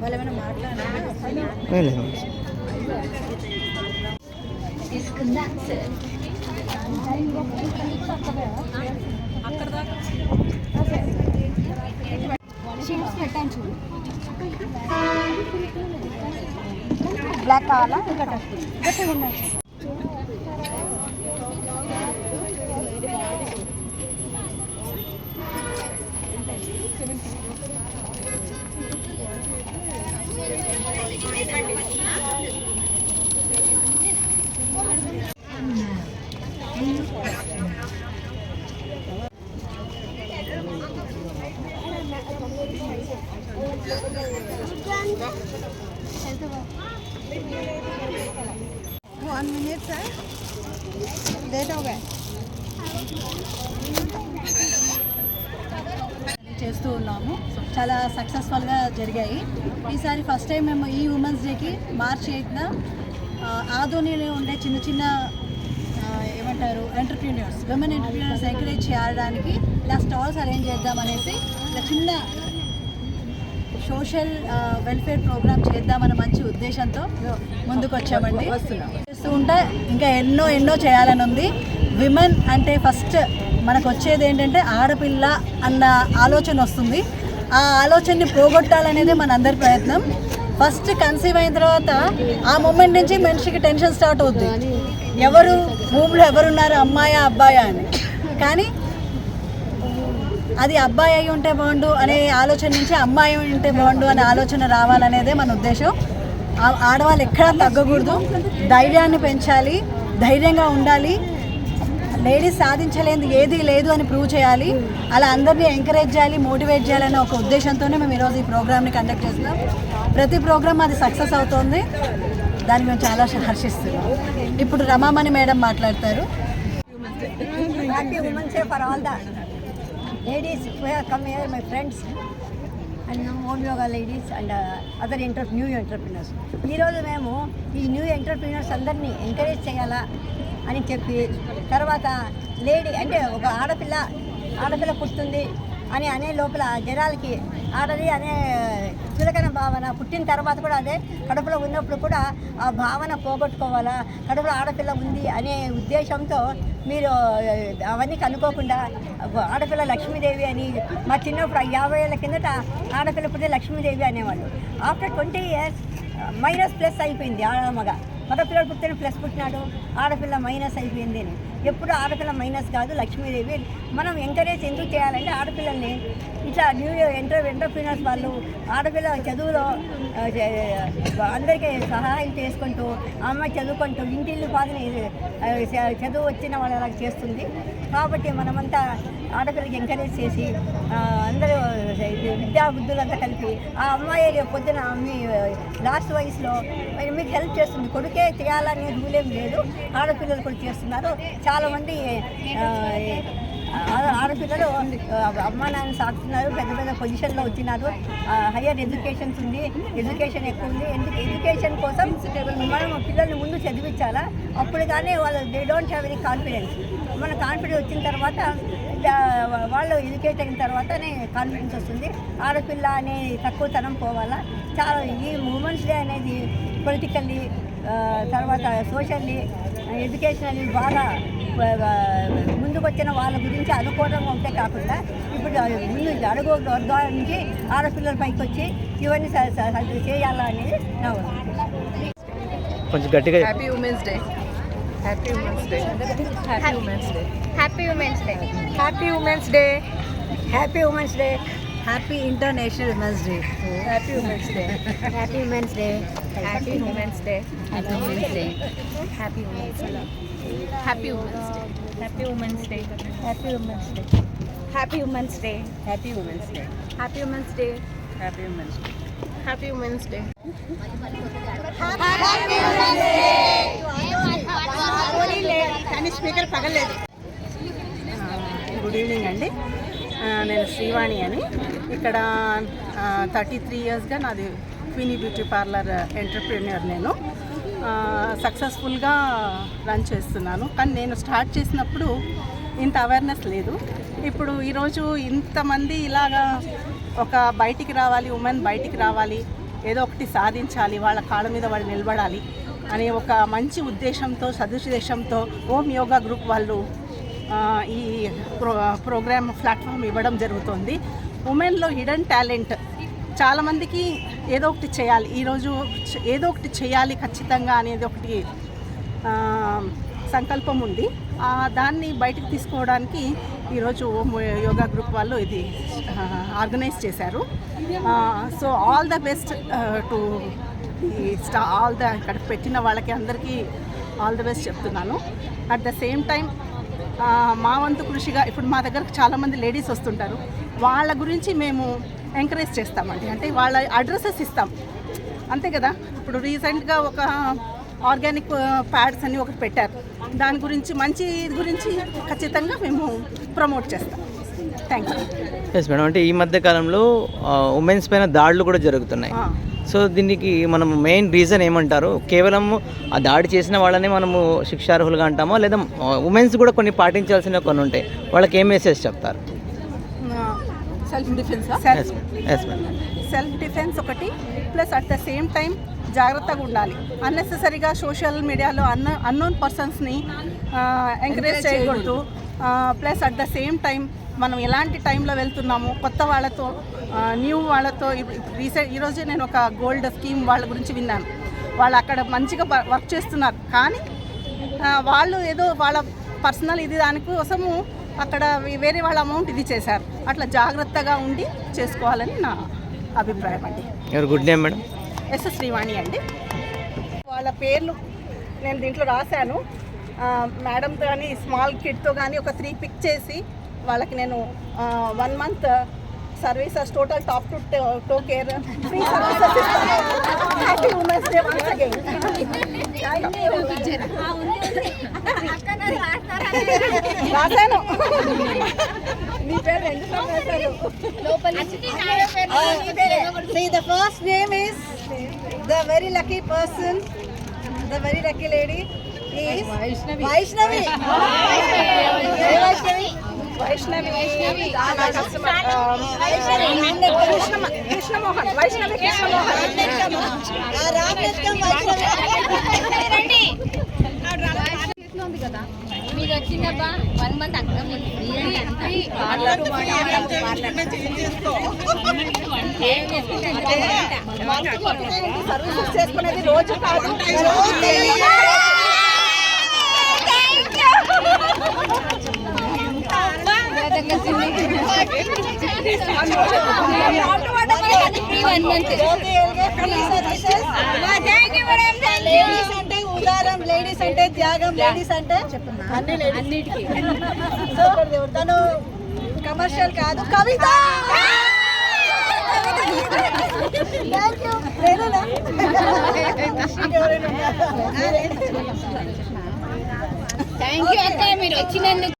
వాళ్ళు ఏమైనా బ్లాక్ కావాలా ఇంకా గట్టిగా ఉన్నాయి वन मिनट सर लेट हो गए చేస్తూ ఉన్నాము చాలా సక్సెస్ఫుల్గా జరిగాయి ఈసారి ఫస్ట్ టైం మేము ఈ ఉమెన్స్ డేకి మార్చ్ ఎయిత్న ఆదోనిలో ఉండే చిన్న చిన్న ఆ, ఏమంటారు ఎంటర్ప్రీనియర్స్ విమెన్ ఎంటర్ప్రీనియర్స్ ఎంకరేజ్ చేయడానికి ఇలా స్టాల్స్ అరేంజ్ చేద్దామనేసి ఇలా చిన్న సోషల్ వెల్ఫేర్ ప్రోగ్రామ్ చేద్దామన్న మంచి ఉద్దేశంతో ముందుకు వచ్చామండి చేస్తూ ఉంటే ఇంకా ఎన్నో ఎన్నో చేయాలని ఉంది. విమెన్ అంటే ఫస్ట్ మనకు వచ్చేది ఏంటంటే ఆడపిల్ల అన్న ఆలోచన వస్తుంది. ఆ ఆలోచనని పోగొట్టాలనేదే మన అందరి ప్రయత్నం. ఫస్ట్ కన్సీవ్ అయిన తర్వాత ఆ మూమెంట్ నుంచి మనిషికి టెన్షన్ స్టార్ట్ అవుతుంది ఎవరు భూమిలో ఎవరున్నారు అమ్మాయా అబ్బాయా అని. కానీ అది అబ్బాయి అయి ఉంటే బాగుండు అనే ఆలోచన నుంచి అమ్మాయి అయి ఉంటే బాగుండు అనే ఆలోచన రావాలనేదే మన ఉద్దేశం. ఆడవాళ్ళు ఎక్కడా తగ్గకూడదు. ధైర్యాన్ని పెంచాలి ధైర్యంగా ఉండాలి. లేడీస్ సాధించలేనిది ఏది లేదు అని ప్రూవ్ చేయాలి. అలా అందరినీ ఎంకరేజ్ చేయాలి మోటివేట్ చేయాలనే ఒక ఉద్దేశంతోనే మేము ఈరోజు ఈ ప్రోగ్రామ్ని కండక్ట్ చేస్తున్నాం. ప్రతి ప్రోగ్రామ్ అది సక్సెస్ అవుతుంది. దానికి మేము చాలా హర్షిస్తున్నాం. ఇప్పుడు రమామణి మేడం మాట్లాడతారు. Ladies come here my friends and own yoga ladies and other inter new entrepreneurs ఈరోజు మేము ఈ న్యూ ఎంటర్ప్రినర్స్ అందరినీ ఎంకరేజ్ చేయాలా అని చెప్పి తర్వాత లేడీ అంటే ఒక ఆడపిల్ల ఆడపిల్ల పుట్టుంది అని అనే లోపల జనాలకి ఆడది అనే చులకన భావన పుట్టిన తర్వాత కూడా అదే కడుపులో ఉన్నప్పుడు కూడా ఆ భావన పోగొట్టుకోవాలా కడుపులో ఆడపిల్ల ఉంది అనే ఉద్దేశంతో మీరు అవన్నీ కనుక్కోకుండా ఆడపిల్ల లక్ష్మీదేవి అని మా చిన్నప్పుడు యాభై ఏళ్ళ కిందట ఆడపిల్ల పుట్టిన లక్ష్మీదేవి అనేవాళ్ళు. After twenty years minus plus అయిపోయింది ఆడ మగ పుట్టిన ప్లస్ పుట్టినాడు ఆడపిల్ల మైనస్ అయిపోయింది అని. ఎప్పుడు ఆడపిల్ల మైనస్ కాదు లక్ష్మీదేవి. మనం ఎంకరేజ్ ఎందుకు చేయాలంటే ఆడపిల్లల్ని ఇట్లా న్యూ ఎంటర్ ఎంటర్ప్రీనర్స్ వాళ్ళు ఆడపిల్ల చదువులో అందరికీ సహాయం చేసుకుంటూ అమ్మ అమ్మాయి చదువుకుంటూ ఇంటిల్లు పాదని చదువు వచ్చిన వాళ్ళ చేస్తుంది. కాబట్టి మనమంతా ఆడపిల్లకి ఎంకరేజ్ చేసి అందరూ విద్యా బుద్ధులంతా కలిపి ఆ అమ్మాయి పొద్దున మీ లాస్ట్ వయసులో మరి మీకు హెల్ప్ చేస్తుంది కొడుకు చేయాలనే రూల్ లేదు. ఆడపిల్లలు కూడా చేస్తున్నారు. చాలామంది ఆడపిల్లలు ఆ, అమ్మా నాన్న సాగుతున్నారు. పెద్ద పెద్ద పొజిషన్లో వచ్చినారు. హయ్యర్ ఎడ్యుకేషన్స్ ఉంది. ఎడ్యుకేషన్ ఎక్కువ ఉంది. ఎందుకు ఎడ్యుకేషన్ కోసం మనం పిల్లల్ని ముందు చదివించాలా? అప్పుడు కానీ వాళ్ళు they don't have any confidence మన కాన్ఫిడెన్స్ వచ్చిన తర్వాత వాళ్ళు ఎడ్యుకేట్ అయిన తర్వాతనే కాన్ఫిడెన్స్ వస్తుంది. ఆడపిల్ల అనే తక్కువతనం పోవాలా? చాలా ఈ ఉమెన్స్ డే అనేది పొలిటికల్లీ తర్వాత సోషల్లీ ఎడ్యుకేషనల్లీ బాగా ముందుకు వచ్చిన వాళ్ళ గురించి అనుకూలంగా ఉంటే కాకుండా ఇప్పుడు ముందు అడుగు వర్గాల నుంచి ఆడపిల్లల పైకి వచ్చి ఇవన్నీ స- స- స- చేయాలా అనేది నా. కొంచెం గట్టిగా. Happy Women's Day. Happy Women's Day. Happy Women's Day. Happy Women's Day Happy Women's Day. Happy Women's Day happy international Women's Day Happy Women's Day. Happy Women's Day Happy Women's Day. Happy Women's Day happy Women's Day Happy Women's Day. Happy Women's Day Happy Women's Day. Happy Women's Day Happy Women's Day. Happy Women's Day Happy Women's Day. Happy Women's Day. Good evening అండి నేను శ్రీవాణి అని ఇక్కడ thirty three ఇయర్స్గా నాది క్వీనీ beauty parlour entrepreneur నేను. సక్సెస్ఫుల్గా run చేస్తున్నాను. కానీ నేను స్టార్ట్ చేసినప్పుడు ఇంత అవేర్నెస్ లేదు. ఇప్పుడు ఈరోజు ఇంతమంది ఇలాగా ఒక బయటికి రావాలి ఉమెన్ బయటికి రావాలి ఏదో ఒకటి సాధించాలి వాళ్ళ కాళ్ళ మీద వాళ్ళు నిలబడాలి అనే ఒక మంచి ఉద్దేశంతో సదుద్దేశంతో ఓం యోగా గ్రూప్ వాళ్ళు ఈ ప్రో ప్రోగ్రామ్ ప్లాట్ఫామ్ ఇవ్వడం జరుగుతుంది. ఉమెన్లో హిడెన్ టాలెంట్ చాలామందికి ఏదో ఒకటి చేయాలి. ఈరోజు ఏదో ఒకటి చేయాలి ఖచ్చితంగా అనేది ఒకటి సంకల్పం ఉంది. దాన్ని బయటకు తీసుకోవడానికి ఈరోజు యోగా గ్రూప్ వాళ్ళు ఇది ఆర్గనైజ్ చేశారు. So all the best to ఈ స్టా ఆల్ ద ఇక్కడ పెట్టిన వాళ్ళకి అందరికీ ఆల్ ద బెస్ట్ చెప్తున్నాను. అట్ ద సేమ్ టైం మా వంతు కృషిగా ఇప్పుడు మా దగ్గరకు చాలామంది లేడీస్ వస్తుంటారు. వాళ్ళ గురించి మేము ఎంకరేజ్ చేస్తామండి. అంటే వాళ్ళ అడ్రసెస్ ఇస్తాం. అంతే కదా? ఇప్పుడు రీసెంట్గా ఒక ఆర్గానిక్ ప్యాడ్స్ అని ఒకటి పెట్టారు. దాని గురించి మంచి గురించి ఖచ్చితంగా మేము ప్రమోట్ చేస్తాం. థ్యాంక్ యూ ఎస్ మేడం అంటే ఈ మధ్య కాలంలో ఉమెన్స్ పైన దాడులు కూడా జరుగుతున్నాయి. సో దీనికి మనం మెయిన్ రీజన్ ఏమంటారు? కేవలం ఆ దాడి చేసిన వాళ్ళని మనము శిక్షార్హులుగా అంటామా? లేదా ఉమెన్స్ కూడా కొన్ని పాటించాల్సిన కొన్ని ఉంటాయి. వాళ్ళకి ఏం మెసేజ్ చెప్తారు? సెల్ఫ్ డిఫెన్స్ సెల్ఫ్ డిఫెన్స్ ఒకటి plus at the same time జాగ్రత్తగా ఉండాలి. అన్నెసెసరీగా సోషల్ మీడియాలో అన్న అన్నోన్ పర్సన్స్ని ఎంకరేజ్ చేయకూడదు. Plus at the same time మనం ఎలాంటి టైంలో వెళ్తున్నాము కొత్త వాళ్ళతో న్యూ వాళ్ళతో రీసెంట్ ఈరోజే నేను ఒక గోల్డ్ స్కీమ్ వాళ్ళ గురించి విన్నాను. వాళ్ళు అక్కడ మంచిగా వర్క్ చేస్తున్నారు. కానీ వాళ్ళు ఏదో వాళ్ళ పర్సనల్ ఇది దానికోసము అక్కడ వేరే వాళ్ళ అమౌంట్ ఇది చేశారు. అట్లా జాగ్రత్తగా ఉండి చేసుకోవాలని నా అభిప్రాయం అండి. ఎవరు good name madam? Yes Srivani అండి. వాళ్ళ పేర్లు నేను దీంట్లో రాశాను. మేడంతో కానీ స్మాల్ కిడ్తో కానీ ఒక త్రీ పిక్ చేసి వాళ్ళకి నేను one month Services total top to toe care free services happy women's day once again రాశాను మీ పేరు రెండు సార్లు రాశాను See, the first name is the very lucky person, the very lucky lady is Vaishnavi. Vaishnavi. Hey, Vaishnavi. Vaishnavi Krishna Krishnamohan Vaishnavi Krishnamohan. ఉంది కదా మీరు వచ్చిందబ్బా one month అక్కడ చేసుకునేది రోజు కాదు లేడీస్ అంటే ఉదారం లేడీస్ అంటే త్యాగం లేడీస్ అంటే అన్ని లేడీస్ అన్నిటికీ సో తను కమర్షియల్ కాదు కవిత థ్యాంక్ యూ అక్క మీరు వచ్చినందుకు